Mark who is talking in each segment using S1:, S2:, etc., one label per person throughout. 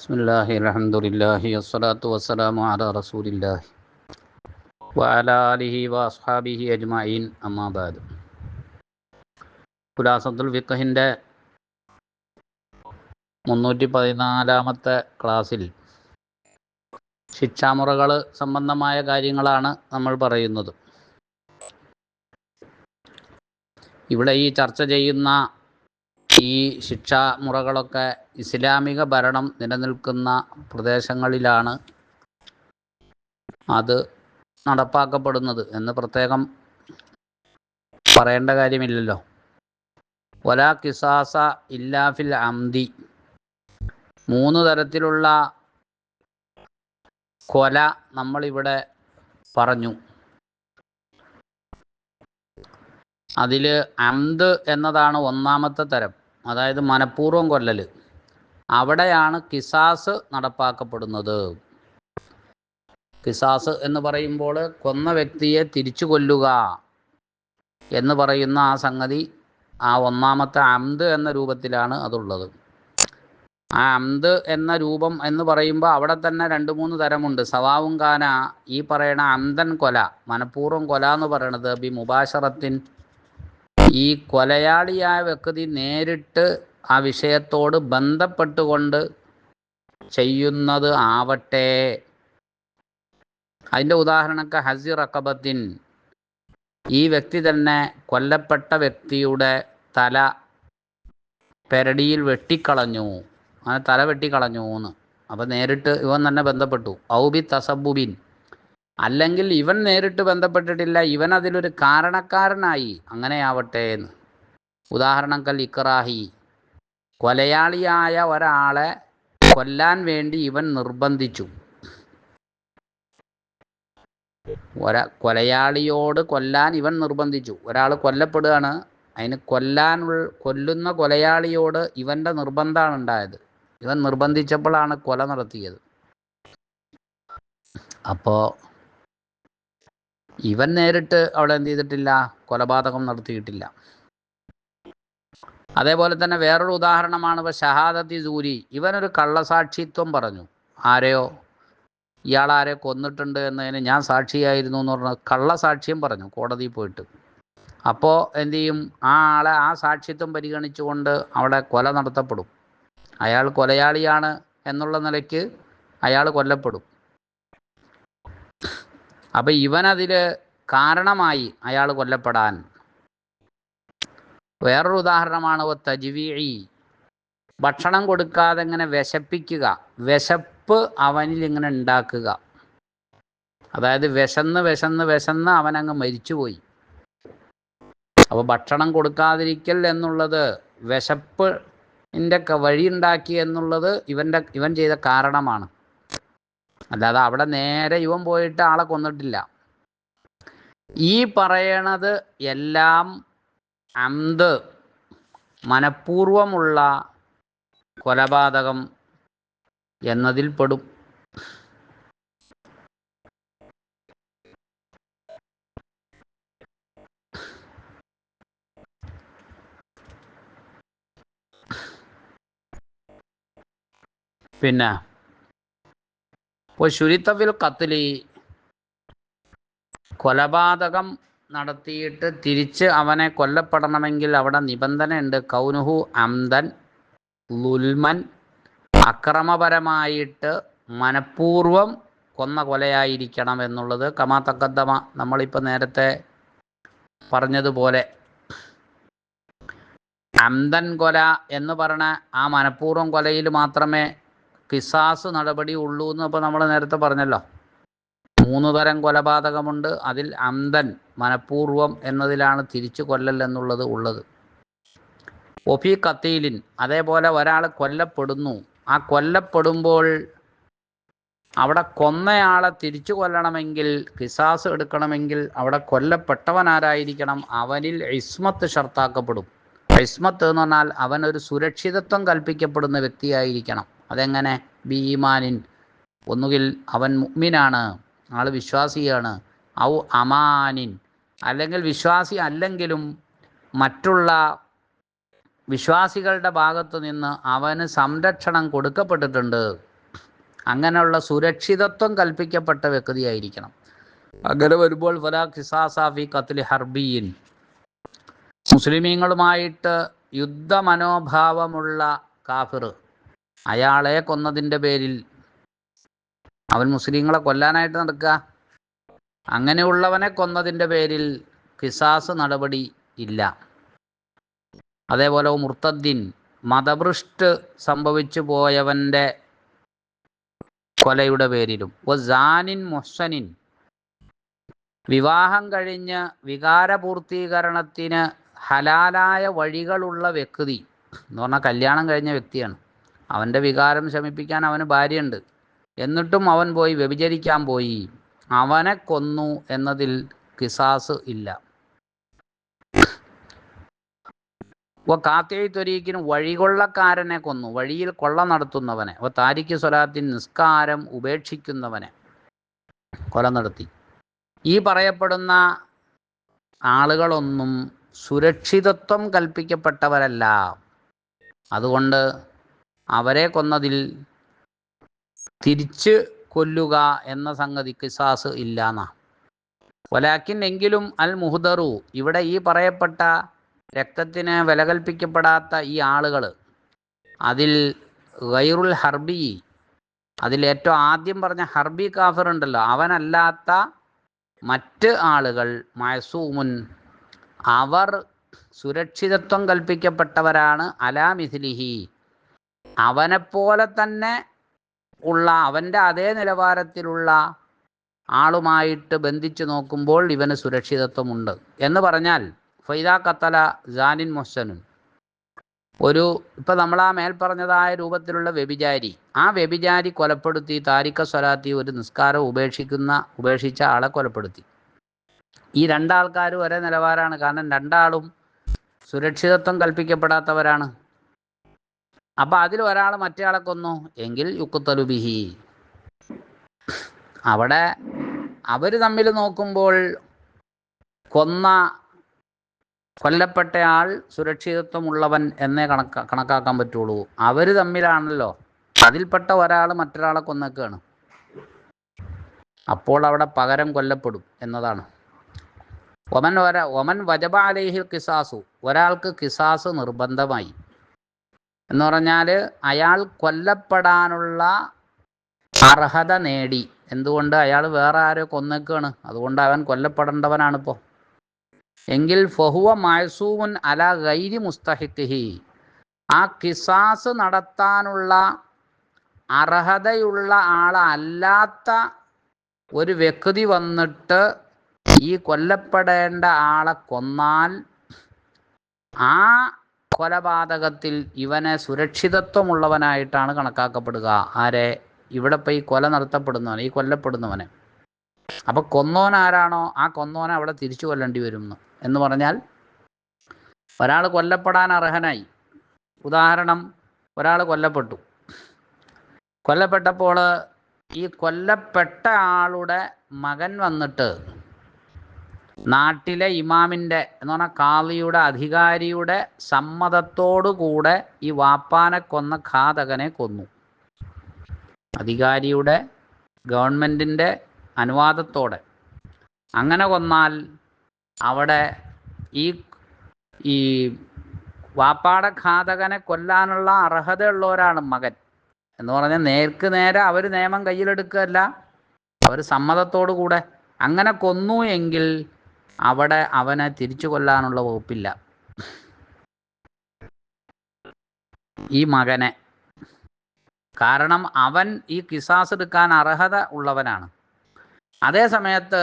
S1: ബിസ്മില്ലാഹി അസ്സലാത്തു വസ്സലാമു റസൂലില്ലാഹി വഅസ്ഹാബിഹി അജ്മഈൻ മുന്നൂറ്റി പതിനാലാമത്തെ ക്ലാസ്സിൽ ശിക്ഷാമുറകൾ സംബന്ധമായ കാര്യങ്ങളാണ് നമ്മൾ പറയുന്നത്. ഇവിടെ ഈ ചർച്ച ചെയ്യുന്ന ഈ ശിക്ഷാമുറകളൊക്കെ ഇസ്ലാമിക ഭരണം നിലനിൽക്കുന്ന പ്രദേശങ്ങളിലാണ് അത് നടപ്പാക്കപ്പെടുന്നത് എന്ന് പ്രത്യേകം പറയേണ്ട കാര്യമില്ലല്ലോ. വലാ കിസാസ ഇല്ലാഫിൽ അംദി. മൂന്ന് തരത്തിലുള്ള കൊല നമ്മളിവിടെ പറഞ്ഞു. അതിൽ അന്ത് എന്നതാണ് ഒന്നാമത്തെ തരം. അതായത് മനഃപൂർവം കൊല്ലൽ അവിടെയാണ് കിസാസ് നടപ്പാക്കപ്പെടുന്നത്. കിസാസ് എന്ന് പറയുമ്പോൾ കൊന്ന വ്യക്തിയെ തിരിച്ചു കൊല്ലുക എന്ന് പറയുന്ന ആ സംഗതി ആ ഒന്നാമത്തെ അംദ് എന്ന രൂപത്തിലാണ് അതുള്ളത്. ആ അംദ് എന്ന രൂപം എന്ന് പറയുമ്പോൾ അവിടെ തന്നെ രണ്ട് മൂന്ന് തരമുണ്ട്. സവാവും കാന ഈ പറയണ അന്തൻ കൊല മനഃപൂർവം കൊല എന്ന് പറയണത് ബി മുബാഷറത്തിൻ ഈ കൊലയാളിയായ വ്യക്തി നേരിട്ട് ആ വിഷയത്തോട് ബന്ധപ്പെട്ടുകൊണ്ട് ചെയ്യുന്നത് ആവട്ടെ. അതിന്റെ ഉദാഹരണമൊക്കെ ഹസി റക്കബത്തിൻ ഈ വ്യക്തി തന്നെ കൊല്ലപ്പെട്ട വ്യക്തിയുടെ തല പെരടിയിൽ വെട്ടിക്കളഞ്ഞു. അങ്ങനെ തല വെട്ടിക്കളഞ്ഞു എന്ന്. അപ്പം നേരിട്ട് ഇവൻ തന്നെ ബന്ധപ്പെട്ടു. ഔബി തസബുബിൻ അല്ലെങ്കിൽ ഇവൻ നേരിട്ട് ബന്ധപ്പെട്ടിട്ടില്ല ഇവൻ അതിലൊരു കാരണക്കാരനായി. അങ്ങനെയാവട്ടെ എന്ന്. ഉദാഹരണം കൽ ഇക്റാഹി. കൊലയാളിയായ ഒരാളെ കൊല്ലാൻ വേണ്ടി ഇവൻ നിർബന്ധിച്ചു. ഒരാ കൊലയാളിയോട് കൊല്ലാൻ ഇവൻ നിർബന്ധിച്ചു. ഒരാൾ കൊല്ലപ്പെടുകയാണ്. അതിന് കൊല്ലാൻ കൊല്ലുന്ന കൊലയാളിയോട് ഇവന്റെ നിർബന്ധമാണ് ഉണ്ടായത്. ഇവൻ നിർബന്ധിച്ചപ്പോഴാണ് കൊല നടത്തിയത്. അപ്പോൾ ഇവൻ നേരിട്ട് അവിടെ എന്ത് ചെയ്തിട്ടില്ല കൊലപാതകം നടത്തിയിട്ടില്ല. അതേപോലെ തന്നെ വേറൊരു ഉദാഹരണമാണ് ഇപ്പോൾ ഷഹാദത്തി സൂരി ഇവനൊരു കള്ളസാക്ഷിത്വം പറഞ്ഞു. ആരെയോ? ഇയാൾ ആരെ കൊന്നിട്ടുണ്ട് എന്നതിന് ഞാൻ സാക്ഷിയായിരുന്നു എന്ന് പറഞ്ഞ കള്ളസാക്ഷ്യം പറഞ്ഞു കോടതിയിൽ പോയിട്ട്. അപ്പോൾ എന്തു ചെയ്യും? ആ ആളെ ആ സാക്ഷിത്വം പരിഗണിച്ചുകൊണ്ട് അവിടെ കൊല നടത്തപ്പെടും. അയാൾ കൊലയാളിയാണ് എന്നുള്ള നിലയ്ക്ക് അയാൾ കൊല്ലപ്പെടും. അപ്പം ഇവനതിൽ കാരണമായി അയാൾ കൊല്ലപ്പെടാൻ. വേറൊരു ഉദാഹരണമാണ് തജ്വീഴി ഭക്ഷണം കൊടുക്കാതെ ഇങ്ങനെ വിശപ്പിക്കുക. വിശപ്പ് അവനിൽ ഇങ്ങനെ ഉണ്ടാക്കുക. അതായത് വിശന്ന് വിശന്ന് വിശന്ന് അവനങ്ങ് മരിച്ചുപോയി. അപ്പോൾ ഭക്ഷണം കൊടുക്കാതിരിക്കൽ എന്നുള്ളത് വിശപ്പിന്റെ വഴി ഉണ്ടാക്കി എന്നുള്ളത് ഇവന്റെ ഇവൻ ചെയ്ത കാരണമാണ്. അല്ലാതെ അവിടെ നേരെ ഇവൻ പോയിട്ട് ആളെ കൊന്നിട്ടില്ല. ഈ പറയണത് എല്ലാം അന്ത് മനഃപൂർവമുള്ള കൊലപാതകം എന്നതിൽ പെടും. പിന്നെ ഇപ്പോൾ ശുരിത്തഫിൽ കത്തിലി കൊലപാതകം നടത്തിയിട്ട് തിരിച്ച് അവനെ കൊല്ലപ്പെടണമെങ്കിൽ അവിടെ നിബന്ധനയുണ്ട്. കൗനുഹു അംദൻ ലുൽമൻ അക്രമപരമായിട്ട് മനഃപൂർവം കൊന്ന കൊലയായിരിക്കണം എന്നുള്ളത് കമാ തക്കദ്ദമ നമ്മളിപ്പോൾ നേരത്തെ പറഞ്ഞതുപോലെ. അംദൻ കൊല എന്ന് പറഞ്ഞ ആ മനഃപൂർവം കൊലയിൽ മാത്രമേ കിസാസ് നടപടി ഉള്ളൂ എന്ന് ഇപ്പോൾ നമ്മൾ നേരത്തെ പറഞ്ഞല്ലോ. മൂന്ന് തരം കൊലപാതകമുണ്ട്. അതിൽ അന്തൻ മനഃപൂർവം എന്നതിലാണ് തിരിച്ചു കൊല്ലൽ എന്നുള്ളത് ഉള്ളത്. ഒഫി കത്തീലിൻ അതേപോലെ ഒരാൾ കൊല്ലപ്പെടുന്നു. ആ കൊല്ലപ്പെടുമ്പോൾ അവിടെ കൊന്നയാളെ തിരിച്ചു കൊല്ലണമെങ്കിൽ കിസാസ് എടുക്കണമെങ്കിൽ അവിടെ കൊല്ലപ്പെട്ടവനാരായിരിക്കണം. അവനിൽ ഇസ്മത്ത് ഷർത്താക്കപ്പെടും. ഇസ്മത്ത് എന്ന് പറഞ്ഞാൽ അവനൊരു സുരക്ഷിതത്വം കൽപ്പിക്കപ്പെടുന്ന വ്യക്തിയായിരിക്കണം. അതെങ്ങനെ? ബി ഈമാനിൻ ഒന്നുകിൽ അവൻ മുഗ്മിനാണ് ആൾ വിശ്വാസിയാണ്. ഔ അമാനിൻ. അല്ലെങ്കിൽ വിശ്വാസി അല്ലെങ്കിലും മറ്റുള്ള വിശ്വാസികളുടെ ഭാഗത്തു നിന്ന് അവന് സംരക്ഷണം കൊടുക്കപ്പെട്ടിട്ടുണ്ട്. അങ്ങനെയുള്ള സുരക്ഷിതത്വം കൽപ്പിക്കപ്പെട്ട വ്യക്തിയായിരിക്കണം. അങ്ങനെ വരുമ്പോൾ ഹർബിയിൻ. മുസ്ലിമീങ്ങളുമായിട്ട് യുദ്ധമനോഭാവമുള്ള കാഫിർ. അയാളെ കൊന്നതിന്റെ പേരിൽ അവൻ മുസ്ലിങ്ങളെ കൊല്ലാനായിട്ട് നടക്കുക. അങ്ങനെയുള്ളവനെ കൊന്നതിന്റെ പേരിൽ കിസാസ് നടപടി ഇല്ല. അതേപോലെ മുർത്തദ്ദീൻ മതഭൃഷ്ട് സംഭവിച്ചു പോയവന്റെ കൊലയുടെ പേരിലും. ജാനിൻ മൊഹ്സനിൻ വിവാഹം കഴിഞ്ഞ് വികാരപൂർത്തീകരണത്തിന് ഹലാലായ വഴികളുള്ള വ്യക്തി എന്ന് പറഞ്ഞാൽ കല്യാണം കഴിഞ്ഞ വ്യക്തിയാണ്. അവന്റെ വികാരം ശമിപ്പിക്കാൻ അവന് ഭാര്യയുണ്ട്. എന്നിട്ടും അവൻ പോയി വ്യഭിചരിക്കാൻ പോയി. അവനെ കൊന്നു എന്നതിൽ കിസാസ് ഇല്ല. ഓ കാത്തേ ത്വരീക്കിന് വഴികൊള്ളക്കാരനെ കൊന്നു. വഴിയിൽ കൊള്ള നടത്തുന്നവനെ. ഓ താരിക്ക് സ്വലാത്തിൻ നിസ്കാരം ഉപേക്ഷിക്കുന്നവനെ കൊല നടത്തി. ഈ പറയപ്പെടുന്ന ആളുകളൊന്നും സുരക്ഷിതത്വം കൽപ്പിക്കപ്പെട്ടവരല്ല. അതുകൊണ്ട് അവരെ കൊന്നതിൽ തിരിച്ച് കൊല്ലുക എന്ന സംഗതി കിസാസ് ഇല്ലാന്ന. വലാക്കിൻ എങ്കിലും അൽ മുഹദറു ഇവിടെ ഈ പറയപ്പെട്ട രക്തത്തിന് വില കൽപ്പിക്കപ്പെടാത്ത ഈ ആളുകൾ അതിൽ ഗൈറുൽ ഹർബി അതിൽ ഏറ്റവും ആദ്യം പറഞ്ഞ ഹർബി കാഫർ ഉണ്ടല്ലോ അവനല്ലാത്ത മറ്റ് ആളുകൾ മയസൂമുൻ അവർ സുരക്ഷിതത്വം കൽപ്പിക്കപ്പെട്ടവരാണ് അലാ മിഥിലിഹി. അവനെപ്പോലെ തന്നെ ഉള്ള അവന്റെ അതേ നിലവാരത്തിലുള്ള ആളുമായിട്ട് ബന്ധിച്ചു നോക്കുമ്പോൾ ഇവന് സുരക്ഷിതത്വമുണ്ട്. എന്ന് പറഞ്ഞാൽ ഫൈദ കത്തല ജാനിൻ മൊഹ്സനുൻ ഒരു ഇപ്പം നമ്മൾ ആ മേൽ പറഞ്ഞതായ രൂപത്തിലുള്ള വ്യഭിചാരി ആ വ്യഭിചാരി കൊലപ്പെടുത്തി താരിഖ സ്വലാത്തി ഒരു നിസ്കാരം ഉപേക്ഷിക്കുന്ന ഉപേക്ഷിച്ച ആളെ കൊലപ്പെടുത്തി. ഈ രണ്ടാൾക്കാരും ഒരേ നിലവാരമാണ് കാരണം രണ്ടാളും സുരക്ഷിതത്വം കൽപ്പിക്കപ്പെടാത്തവരാണ്. അപ്പം അതിൽ ഒരാൾ മറ്റേയാളെ കൊന്നു. എങ്കിൽ യുക്കുത്തലുബിഹി അവിടെ അവർ തമ്മിൽ നോക്കുമ്പോൾ കൊന്ന കൊല്ലപ്പെട്ടയാൾ സുരക്ഷിതത്വമുള്ളവൻ എന്നേ കണക്ക കണക്കാക്കാൻ പറ്റുള്ളൂ. അവർ തമ്മിലാണല്ലോ. അതിൽപ്പെട്ട ഒരാൾ മറ്റൊരാളെ കൊന്നേക്കാണ്. അപ്പോൾ അവിടെ പകരം കൊല്ലപ്പെടും എന്നതാണ്. ഒമൻ ഒര ഒമൻ വജബ കിസാസു. ഒരാൾക്ക് കിസാസ് നിർബന്ധമായി. എന്ന് പറഞ്ഞാൽ അയാൾ കൊല്ലപ്പെടാനുള്ള അർഹത നേടി. എന്തുകൊണ്ട്? അയാൾ വേറെ ആരോ കൊന്നേക്കാണ്. അതുകൊണ്ട് അവൻ കൊല്ലപ്പെടേണ്ടവനാണിപ്പോൾ എങ്കിൽ ഫഹുവ മയസൂമുൻ അല ഗൈരി മുസ്തഹിഖി ആ കിസാസ് നടത്താനുള്ള അർഹതയുള്ള ആളല്ലാത്ത ഒരു വ്യക്തി വന്നിട്ട് ഈ കൊല്ലപ്പെടേണ്ട ആളെ കൊന്നാൽ ആ കൊലപാതകത്തിൽ ഇവനെ സുരക്ഷിതത്വമുള്ളവനായിട്ടാണ് കണക്കാക്കപ്പെടുക. ആരെ? ഇവിടെ ഇപ്പോൾ ഈ കൊല നടത്തപ്പെടുന്നവൻ ഈ കൊല്ലപ്പെടുന്നവനെ. അപ്പോൾ കൊന്നോൻ ആരാണോ ആ കൊന്നോനെ അവിടെ തിരിച്ചു കൊല്ലേണ്ടി വരും എന്ന് എന്ന് പറഞ്ഞാൽ ഒരാൾ കൊല്ലപ്പെടാൻ അർഹനായി. ഉദാഹരണം ഒരാൾ കൊല്ലപ്പെട്ടു. കൊല്ലപ്പെട്ടപ്പോൾ ഈ കൊല്ലപ്പെട്ട ആളുടെ മകൻ വന്നിട്ട് നാട്ടിലെ ഇമാമിന്റെ എന്ന് പറഞ്ഞാൽ കാളിയുടെ അധികാരിയുടെ സമ്മതത്തോടുകൂടെ ഈ വാപ്പാനെ കൊന്ന ഘാതകനെ കൊന്നു. അധികാരിയുടെ ഗവൺമെന്റിന്റെ അനുവാദത്തോടെ. അങ്ങനെ കൊന്നാൽ അവിടെ ഈ ഈ വാപ്പാടെ ഘാതകനെ കൊല്ലാനുള്ള അർഹതയുള്ളവരാണ് മകൻ. എന്ന് പറഞ്ഞാൽ നേർക്ക് നേരെ അവർ നിയമം കയ്യിലെടുക്കുകയല്ല. അവർ സമ്മതത്തോടു കൂടെ അങ്ങനെ കൊന്നു എങ്കിൽ അവിടെ അവനെ തിരിച്ചു കൊല്ലാനുള്ള വകുപ്പില്ല. ഈ മകനെ. കാരണം അവൻ ഈ കിസാസ് എടുക്കാൻ അർഹത ഉള്ളവനാണ്. അതേ സമയത്ത്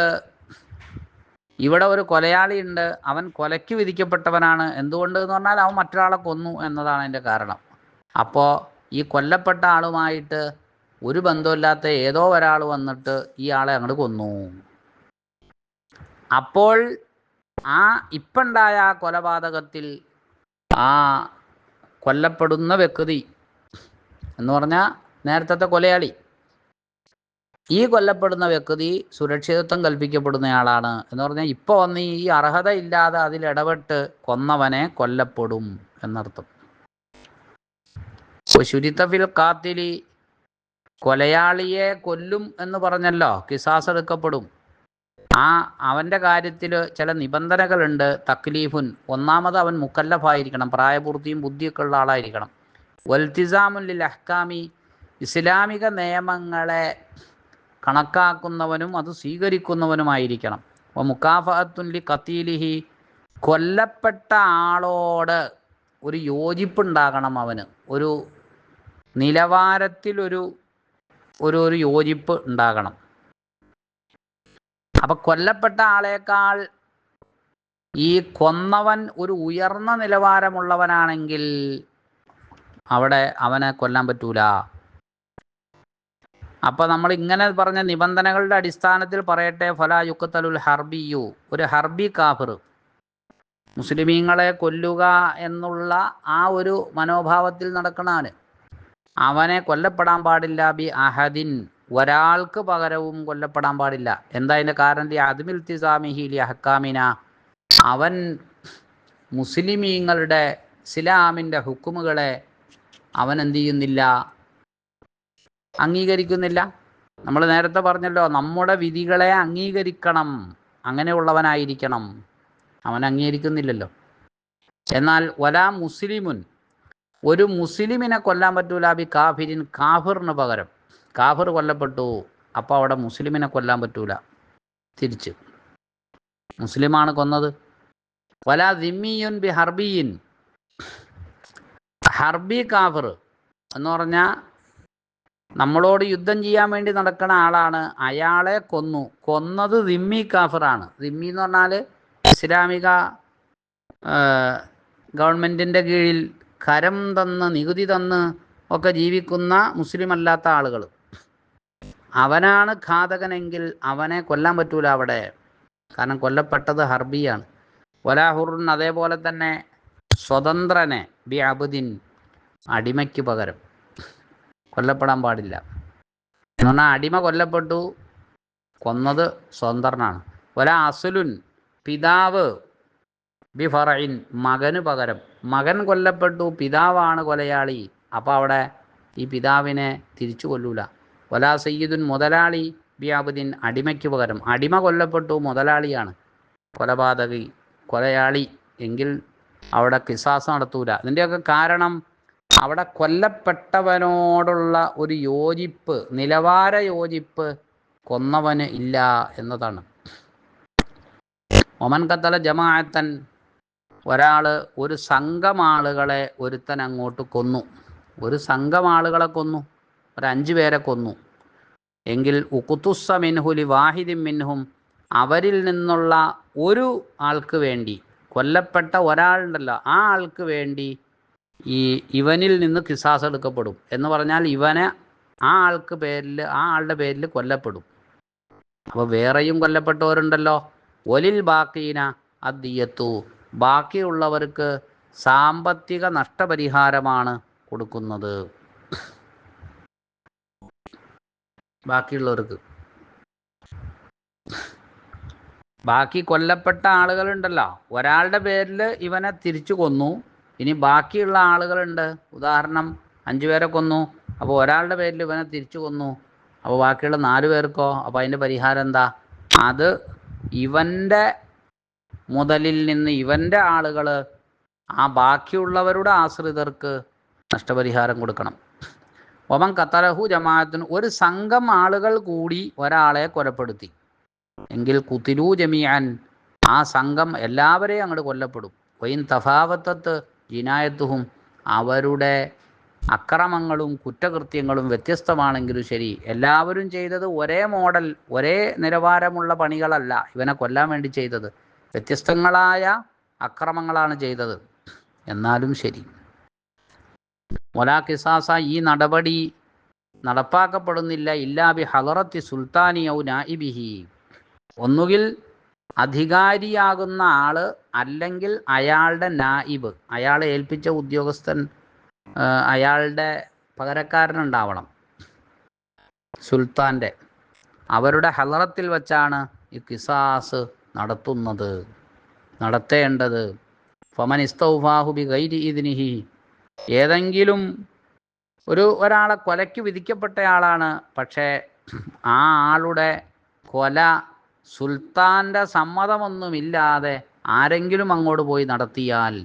S1: ഇവിടെ ഒരു കൊലയാളിയുണ്ട് അവൻ കൊലയ്ക്ക് വിധിക്കപ്പെട്ടവനാണ്. എന്തുകൊണ്ട് എന്ന് പറഞ്ഞാൽ അവൻ മറ്റൊരാളെ കൊന്നു എന്നതാണ് അതിന്റെ കാരണം. അപ്പോൾ ഈ കൊല്ലപ്പെട്ട ആളുമായിട്ട് ഒരു ബന്ധമില്ലാത്ത ഏതോ ഒരാൾ വന്നിട്ട് ഈ ആളെ അങ്ങോട്ട് കൊന്നു. അപ്പോൾ ആ ഇപ്പുണ്ടായ കൊലപാതകത്തിൽ ആ കൊല്ലപ്പെടുന്ന വ്യക്തി എന്ന് പറഞ്ഞാൽ നേരത്തെ കൊലയാളി. ഈ കൊല്ലപ്പെടുന്ന വ്യക്തി സുരക്ഷിതത്വം കൽപ്പിക്കപ്പെടുന്നയാളാണ് എന്ന് പറഞ്ഞാൽ ഇപ്പോൾ വന്ന് ഈ അർഹത ഇല്ലാതെ അതിൽ ഇടപെട്ട് കൊന്നവനെ കൊല്ലപ്പെടും എന്നർത്ഥം. ശുരിത്തഫിൽ കാത്തിലി കൊലയാളിയെ കൊല്ലും എന്ന് പറഞ്ഞല്ലോ കിസാസ് എടുക്കപ്പെടും. ആ അവന്റെ കാര്യത്തിൽ ചില നിബന്ധനകളുണ്ട്. തക്ലീഫുൻ. ഒന്നാമത് അവൻ മുക്കല്ലഫായിരിക്കണം. പ്രായപൂർത്തിയും ബുദ്ധിയൊക്കെ ഉള്ള ആളായിരിക്കണം. വൽത്തിസാമുല്ലിൽ അഹ്കാമി. ഇസ്ലാമിക നിയമങ്ങളെ കണക്കാക്കുന്നവനും അത് സ്വീകരിക്കുന്നവനുമായിരിക്കണം. അപ്പോൾ മുക്കാഫത്തുല്ലി കത്തീലിഹി കൊല്ലപ്പെട്ട ആളോട് ഒരു യോജിപ്പുണ്ടാകണം അവന്. ഒരു നിലവാരത്തിലൊരു ഒരു ഒരു യോജിപ്പ് ഉണ്ടാകണം. അപ്പൊ കൊല്ലപ്പെട്ട ആളേക്കാൾ ഈ കൊന്നവൻ ഒരു ഉയർന്ന നിലവാരമുള്ളവനാണെങ്കിൽ അവിടെ അവനെ കൊല്ലാൻ പറ്റൂല. അപ്പൊ നമ്മൾ ഇങ്ങനെ പറഞ്ഞ നിബന്ധനകളുടെ അടിസ്ഥാനത്തിൽ പറയട്ടെ ഫലാ യുക്കത്തലുൽ ഹർബിയു ഒരു ഹർബി കാഫിർ. മുസ്ലിമീങ്ങളെ കൊല്ലുക എന്നുള്ള ആ ഒരു മനോഭാവത്തിൽ നടക്കണാണ് അവനെ കൊല്ലപ്പെടാൻ പാടില്ല ബി അഹദിൻ. ഒരാൾക്ക് പകരവും കൊല്ലപ്പെടാൻ പാടില്ല. എന്താ അതിന്റെ കാരണം? ലി അദ്മിൽ തിസാമിഹി ലി അഹക്കാമിന അവൻ മുസ്ലിമീങ്ങളുടെ ഇസ്ലാമിന്റെ ഹുക്കുമുകളെ അവൻ എന്ത് ചെയ്യുന്നില്ല? അംഗീകരിക്കുന്നില്ല. നമ്മൾ നേരത്തെ പറഞ്ഞല്ലോ നമ്മുടെ വിധികളെ അംഗീകരിക്കണം. അങ്ങനെയുള്ളവനായിരിക്കണം. അവൻ അംഗീകരിക്കുന്നില്ലല്ലോ. എന്നാൽ ഒലാ മുസ്ലിമുൻ ഒരു മുസ്ലിമിനെ കൊല്ലാൻ പറ്റൂല ബി കാഫിരിൻ കാഫിറിന് പകരം. കാഫിർ കൊല്ലപ്പെട്ടു. അപ്പോൾ അവിടെ മുസ്ലിമിനെ കൊല്ലാൻ പറ്റൂല. തിരിച്ച്. മുസ്ലിമാണ് കൊന്നത്. വല ദിമ്മിയുൻ ബി ഹർബിയിൻ. ഹർബി കാഫർ എന്ന് പറഞ്ഞാൽ നമ്മളോട് യുദ്ധം ചെയ്യാൻ വേണ്ടി നടക്കുന്ന ആളാണ്. അയാളെ കൊന്നു. കൊന്നത് ദിമ്മി കാഫറാണ്. ദിമ്മി എന്ന് പറഞ്ഞാൽ ഇസ്ലാമിക ഗവൺമെന്റിന്റെ കീഴിൽ കരം തന്ന് നികുതി തന്ന് ഒക്കെ ജീവിക്കുന്ന മുസ്ലിം അല്ലാത്ത ആളുകൾ. അവനാണ് ഘാതകനെങ്കിൽ അവനെ കൊല്ലാൻ പറ്റൂല അവിടെ. കാരണം കൊല്ലപ്പെട്ടത് ഹർബിയാണ്. വലാഹുറിൻ അതേപോലെ തന്നെ സ്വതന്ത്രനെ ബി അബുദിൻ അടിമയ്ക്ക് പകരം. കൊല്ലപ്പെടാൻ പാടില്ല. എന്ന് പറഞ്ഞാൽ അടിമ കൊല്ലപ്പെട്ടു കൊന്നത് സ്വതന്ത്രനാണ്. ഒല അസുലുൻ പിതാവ് ബി ഫറയിൻ മകന് പകരം. മകൻ കൊല്ലപ്പെട്ടു പിതാവാണ് കൊലയാളി. അപ്പോൾ അവിടെ ഈ പിതാവിനെ തിരിച്ചു കൊല്ലൂല. വലാ സയ്യിദുൻ മുതലാളി ബിയാബുദ്ദീൻ അടിമയ്ക്ക് പകരം. അടിമ കൊല്ലപ്പെട്ടു മുതലാളിയാണ്. കൊലപാതകി കൊലയാളി എങ്കിൽ അവിടെ കിസാസ് നടത്തൂല. ഇതിന്റെയൊക്കെ കാരണം അവിടെ കൊല്ലപ്പെട്ടവനോടുള്ള ഒരു യോജിപ്പ് നിലവാര യോജിപ്പ് കൊന്നവന് ഇല്ല എന്നതാണ്. ഒമൻ കത്തല ജമാഅത്തൻ ഒരാൾ ഒരു സംഘം ആളുകളെ ഒരുത്തൻ അങ്ങോട്ട് കൊന്നു. ഒരു സംഘം ആളുകളെ കൊന്നു. ഒരു അഞ്ച് പേരെ കൊന്നു. എങ്കിൽ ഉക്കുത്തുസ മിൻഹുലി വാഹിദിൻ മിൻഹും അവരിൽ നിന്നുള്ള ഒരു ആൾക്ക് വേണ്ടി കൊല്ലപ്പെട്ട ഒരാളുണ്ടല്ലോ ആ ആൾക്ക് വേണ്ടി ഈ ഇവനിൽ നിന്ന് കിസാസ് എടുക്കപ്പെടും. എന്ന് പറഞ്ഞാൽ ഇവനെ ആ ആൾക്ക് പേരിൽ ആ ആളുടെ പേരിൽ കൊല്ലപ്പെടും. അപ്പോൾ വേറെയും കൊല്ലപ്പെട്ടവരുണ്ടല്ലോ. ഒലിൽ ബാക്കീന അദ്ദിയത്തു. ബാക്കിയുള്ളവർക്ക് സാമ്പത്തിക നഷ്ടപരിഹാരമാണ് കൊടുക്കുന്നത്. ബാക്കിയുള്ളവർക്ക്. ബാക്കി കൊല്ലപ്പെട്ട ആളുകളുണ്ടല്ലോ. ഒരാളുടെ പേരിൽ ഇവനെ തിരിച്ചു കൊന്നു. ഇനി ബാക്കിയുള്ള ആളുകളുണ്ട്. ഉദാഹരണം അഞ്ചു പേരെ കൊന്നു. അപ്പോൾ ഒരാളുടെ പേരിൽ ഇവനെ തിരിച്ചു കൊന്നു. അപ്പോൾ ബാക്കിയുള്ള നാല് പേർക്കോ? അപ്പോൾ അതിന്റെ പരിഹാരം എന്താ? അത് ഇവന്റെ മുതലിൽ നിന്ന് ഇവന്റെ ആളുകൾ ആ ബാക്കിയുള്ളവരുടെ ആശ്രിതർക്ക് നഷ്ടപരിഹാരം കൊടുക്കണം. ഒമൻ കത്തലഹു ജമാഅത്തിന് ഒരു സംഘം ആളുകൾ കൂടി ഒരാളെ കൊലപ്പെടുത്തി. എങ്കിൽ കുത്തിലു ജമിയാൻ ആ സംഘം എല്ലാവരെയും അങ്ങോട്ട് കൊല്ലപ്പെടും. വൈൻ തഫാവത്തത്ത് ജിനായത്തുഹും അവരുടെ അക്രമങ്ങളും കുറ്റകൃത്യങ്ങളും വ്യത്യസ്തമാണെങ്കിലും ശരി എല്ലാവരും ചെയ്തത് ഒരേ മോഡൽ ഒരേ നിലവാരമുള്ള പണികളല്ല ഇവനെ കൊല്ലാൻ വേണ്ടി ചെയ്തത്. വ്യത്യസ്തങ്ങളായ അക്രമങ്ങളാണ് ചെയ്തത്. എന്നാലും ശരി. ഒലാ കിസാസ ഈ നടപടി നടപ്പാക്കപ്പെടുന്നില്ല. ഇല്ലാബി ഹലറത്തി സുൽത്താനി ഔ നായിബിഹി. ഒന്നുകിൽ അധികാരിയാകുന്ന ആൾ അല്ലെങ്കിൽ അയാളുടെ നായിബ് അയാളെ ഏൽപ്പിച്ച ഉദ്യോഗസ്ഥൻ അയാളുടെ പകരക്കാരനുണ്ടാവണം. സുൽത്താന്റെ അവരുടെ ഹലറത്തിൽ വച്ചാണ് ഈ കിസാസ് നടത്തുന്നത് നടത്തേണ്ടത്. ഫമൻ ഇസ്തൗഫാഹുബി ഗൈരി ഇതിനിഹി ഏതെങ്കിലും ഒരു ഒരാളെ കൊലയ്ക്ക് വിധിക്കപ്പെട്ടയാളാണ്. പക്ഷേ ആ ആളുടെ കൊല സുൽത്താന്റെ സമ്മതമൊന്നുമില്ലാതെ ആരെങ്കിലും അങ്ങോട്ട് പോയി നടത്തിയാൽ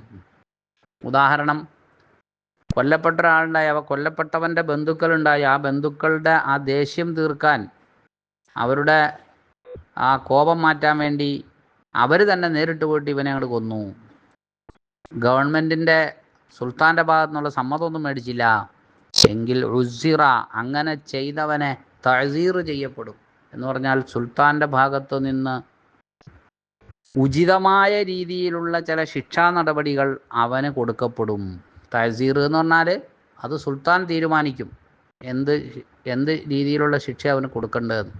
S1: ഉദാഹരണം കൊല്ലപ്പെട്ട ഒരാളുണ്ടായി അവ കൊല്ലപ്പെട്ടവന്റെ ബന്ധുക്കളുണ്ടായി ആ ബന്ധുക്കളുടെ ആ ദേഷ്യം തീർക്കാൻ അവരുടെ ആ കോപം മാറ്റാൻ വേണ്ടി അവർ തന്നെ നേരിട്ട് പോയിട്ട് ഇവനെ അങ്ങോട്ട് കൊന്നു. ഗവൺമെന്റിന്റെ സുൽത്താന്റെ ഭാഗത്തു നിന്നുള്ള സമ്മതമൊന്നും മേടിച്ചില്ല. എങ്കിൽ ഉസിറ അങ്ങനെ ചെയ്തവനെ തഴീർ ചെയ്യപ്പെടും എന്ന് പറഞ്ഞാൽ സുൽത്താന്റെ ഭാഗത്തു നിന്ന് ഉചിതമായ രീതിയിലുള്ള ചില ശിക്ഷാ നടപടികൾ അവന് കൊടുക്കപ്പെടും. തഴീർ എന്ന് പറഞ്ഞാൽ അത് സുൽത്താൻ തീരുമാനിക്കും എന്ത് എന്ത് രീതിയിലുള്ള ശിക്ഷ അവന് കൊടുക്കേണ്ടതെന്ന്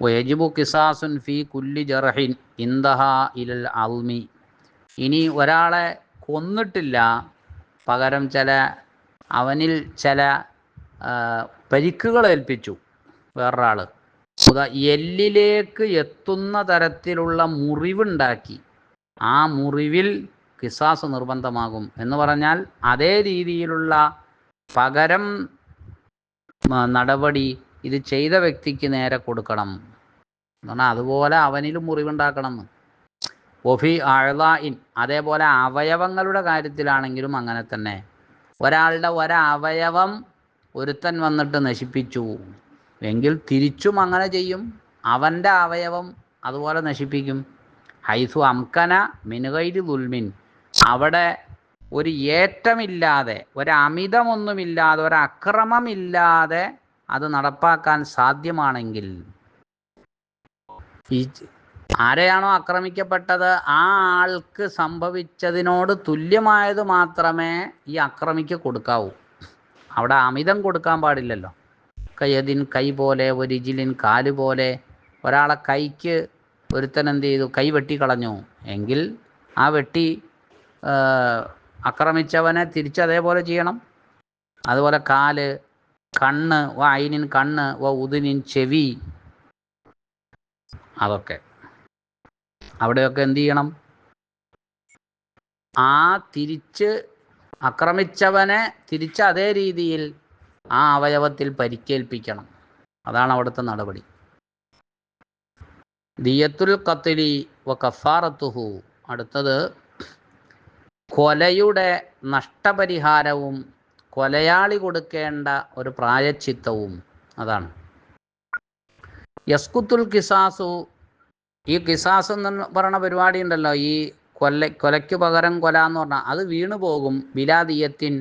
S1: വയജിബു കിസാസുൻ ഫി കുല്ലി ജർഹിൻ ഇന്ദഹ ഇലൽ അൽമി. ഇനി ഒരാളെ കൊന്നിട്ടില്ല പകരം ചില അവനിൽ ചില പരിക്കുകൾ ഏൽപ്പിച്ചു വേറൊരാൾ എല്ലിലേക്ക് എത്തുന്ന തരത്തിലുള്ള മുറിവുണ്ടാക്കി. ആ മുറിവിൽ കിസാസ് നിർബന്ധമാകും എന്ന് പറഞ്ഞാൽ അതേ രീതിയിലുള്ള പകരം നടപടി ഇത് ചെയ്ത വ്യക്തിക്ക് നേരെ കൊടുക്കണം എന്ന് പറഞ്ഞാൽ അതുപോലെ അവനിലും മുറിവുണ്ടാക്കണം. ഒഫി ഇൻ അതേപോലെ അവയവങ്ങളുടെ കാര്യത്തിലാണെങ്കിലും അങ്ങനെ തന്നെ. ഒരാളുടെ ഒരവയവം ഒരുത്തൻ വന്നിട്ട് നശിപ്പിച്ചു. എങ്കിൽ തിരിച്ചും അങ്ങനെ ചെയ്യും. അവന്റെ അവയവം അതുപോലെ നശിപ്പിക്കും. ഹൈസു അംകന മിനുകൈരി ദുൽമിൻ. അവിടെ ഒരു ഏറ്റമില്ലാതെ ഒരമിതമൊന്നുമില്ലാതെ ഒരക്രമമില്ലാതെ അത് നടപ്പാക്കാൻ സാധ്യമാണെങ്കിൽ ഈ ആരെയാണോ ആക്രമിക്കപ്പെട്ടത്? ആ ആൾക്ക് സംഭവിച്ചതിനോട് തുല്യമായത് മാത്രമേ ഈ അക്രമിക്ക് കൊടുക്കാവൂ. അവിടെ അമിതം കൊടുക്കാൻ പാടില്ലല്ലോ. കയ്യതിൻ കൈ പോലെ ഒരിജിലിൻ കാൽ പോലെ ഒരാളെ കൈക്ക് ഒരുത്തൻ എന്ത് ചെയ്തു? കൈ വെട്ടിക്കളഞ്ഞു. എങ്കിൽ ആ വെട്ടി ആക്രമിച്ചവനെ തിരിച്ചതേപോലെ ചെയ്യണം. അതുപോലെ കാൽ കണ്ണ് വ ഐനിൻ കണ്ണ് വ ഉദിനിൻ ചെവി. അതൊക്കെ. അവിടെയൊക്കെ എന്ത് ചെയ്യണം? ആ തിരിച്ച് ആക്രമിച്ചവനെ തിരിച്ച് അതേ രീതിയിൽ ആ അവയവത്തിൽ പരിക്കേൽപ്പിക്കണം. അതാണ് അവിടുത്തെ നടപടി. ദിയത്തുൽ കത്തിലി വ കഫാറത്തുഹു. അടുത്തത് കൊലയുടെ നഷ്ടപരിഹാരവും കൊലയാളി കൊടുക്കേണ്ട ഒരു പ്രായച്ചിത്തവും അതാണ്. യസ്കുത്തുൽ കിസാസു ഈ കിസാസ് എന്ന് പറയുന്ന പരിപാടി ഉണ്ടല്ലോ ഈ കൊല്ല കൊലയ്ക്ക് പകരം കൊല എന്ന് പറഞ്ഞാൽ അത് വീണു പോകും. ബിലാദിയത്തിൻ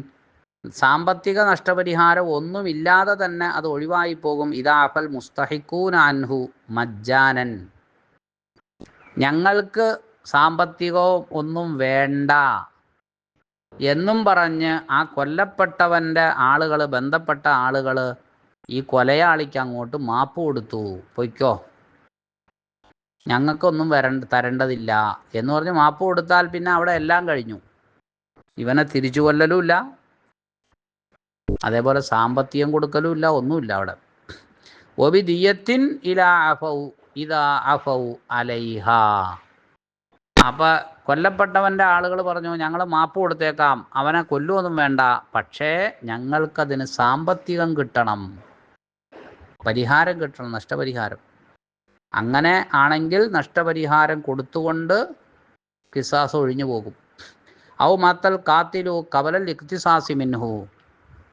S1: സാമ്പത്തിക നഷ്ടപരിഹാരം ഒന്നുമില്ലാതെ തന്നെ അത് ഒഴിവായി പോകും. ഇതാഫൽ മുസ്തഹിക്കൂൻ അൻഹു മജ്ജാനൻ. ഞങ്ങൾക്ക് സാമ്പത്തികവും ഒന്നും വേണ്ട. എന്നും പറഞ്ഞ് ആ കൊല്ലപ്പെട്ടവന്റെ ആളുകൾ ബന്ധപ്പെട്ട ആളുകൾ ഈ കൊലയാളിക്ക് അങ്ങോട്ട് മാപ്പ് കൊടുത്തു. പൊയ്ക്കോ. ഞങ്ങൾക്കൊന്നും വരണ്ട തരേണ്ടതില്ല എന്ന് പറഞ്ഞ് മാപ്പ് കൊടുത്താൽ പിന്നെ അവിടെ എല്ലാം കഴിഞ്ഞു. ഇവനെ തിരിച്ചു കൊല്ലലുമില്ല അതേപോലെ സാമ്പത്തികം കൊടുക്കലുമില്ല ഒന്നുമില്ല അവിടെ. ഒബി ദിയത്തിൻ ഇലാ അഫൗ ഇതാ അഫൗ അലൈഹ. അപ്പൊ കൊല്ലപ്പെട്ടവന്റെ ആളുകൾ പറഞ്ഞു ഞങ്ങൾ മാപ്പ് കൊടുത്തേക്കാം. അവനെ കൊല്ലുമൊന്നും വേണ്ട. പക്ഷേ ഞങ്ങൾക്കതിന് സാമ്പത്തികം കിട്ടണം. പരിഹാരം കിട്ടണം നഷ്ടപരിഹാരം. അങ്ങനെ ആണെങ്കിൽ നഷ്ടപരിഹാരം കൊടുത്തുകൊണ്ട് കിസാസ് ഒഴിഞ്ഞു പോകും. ഔ മാത്തൽ കാത്തിലു കവലൽ ഇക്തിസാസി മിൻഹു.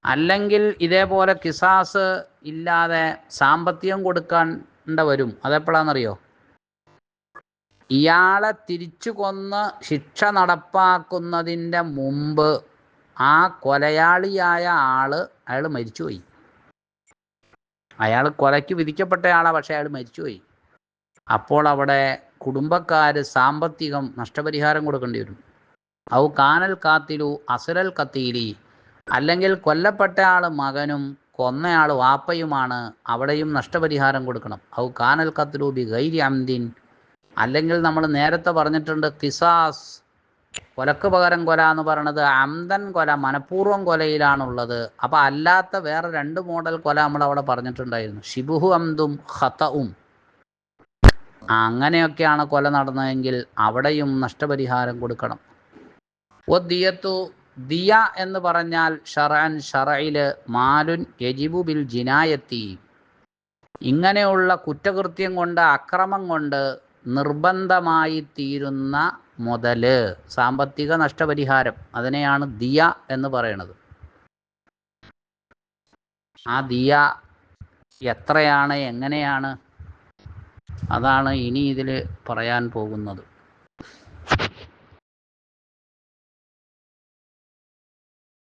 S1: അല്ലെങ്കിൽ ഇതേപോലെ കിസാസ് ഇല്ലാതെ സാമ്പത്തികം കൊടുക്കേണ്ട വരും. അതെപ്പോഴാണെന്നറിയോ ഇയാളെ തിരിച്ചു കൊന്ന് ശിക്ഷ നടപ്പാക്കുന്നതിന്റെ മുമ്പ് ആ കൊലയാളിയായ ആൾ അയാൾ മരിച്ചുപോയി. അയാൾ കൊലയ്ക്ക് വിധിക്കപ്പെട്ടയാളാണ് പക്ഷെ അയാൾ മരിച്ചുപോയി. അപ്പോൾ അവിടെ കുടുംബക്കാർ സാമ്പത്തികം നഷ്ടപരിഹാരം കൊടുക്കേണ്ടി വരും. ഔ കാനൽ കാത്തിലു അസുരൽ കത്തീലി. അല്ലെങ്കിൽ കൊല്ലപ്പെട്ട ആൾ മകനും കൊന്നയാൾ വാപ്പയുമാണ് അവിടെയും നഷ്ടപരിഹാരം കൊടുക്കണം. ഔ കാനൽ കത്തിലു ബി ഗൈരി അംദിൻ അല്ലെങ്കിൽ നമ്മൾ നേരത്തെ പറഞ്ഞിട്ടുണ്ട് കിസാസ് കൊലക്ക് പകരം കൊല എന്ന് പറയണത് അന്തൻ കൊല മനഃപൂർവം കൊലയിലാണുള്ളത്. അപ്പോൾ അല്ലാത്ത വേറെ രണ്ട് മോഡൽ കൊല നമ്മൾ അവിടെ പറഞ്ഞിട്ടുണ്ടായിരുന്നു. ഷിബുഹു അന്തും ഹതവും അങ്ങനെയൊക്കെയാണ് കൊല നടന്നതെങ്കിൽ അവിടെയും നഷ്ടപരിഹാരം കൊടുക്കണം. ഒദ്ദിയത്തു ദിയ എന്ന് പറഞ്ഞാൽ ഷറാൻ ഷറയിൽ മാലുൻ യജിബു ബിൽ ജിനായത്തി. ഇങ്ങനെയുള്ള കുറ്റകൃത്യം കൊണ്ട് അക്രമം കൊണ്ട് നിർബന്ധമായി തീരുന്ന മുതൽ സാമ്പത്തിക നഷ്ടപരിഹാരം അതിനെയാണ് ദിയ എന്ന് പറയുന്നത്. ആ ദിയ എത്രയാണ് എങ്ങനെയാണ്? അതാണ് ഇനി ഇതിൽ പറയാൻ പോകുന്നത്.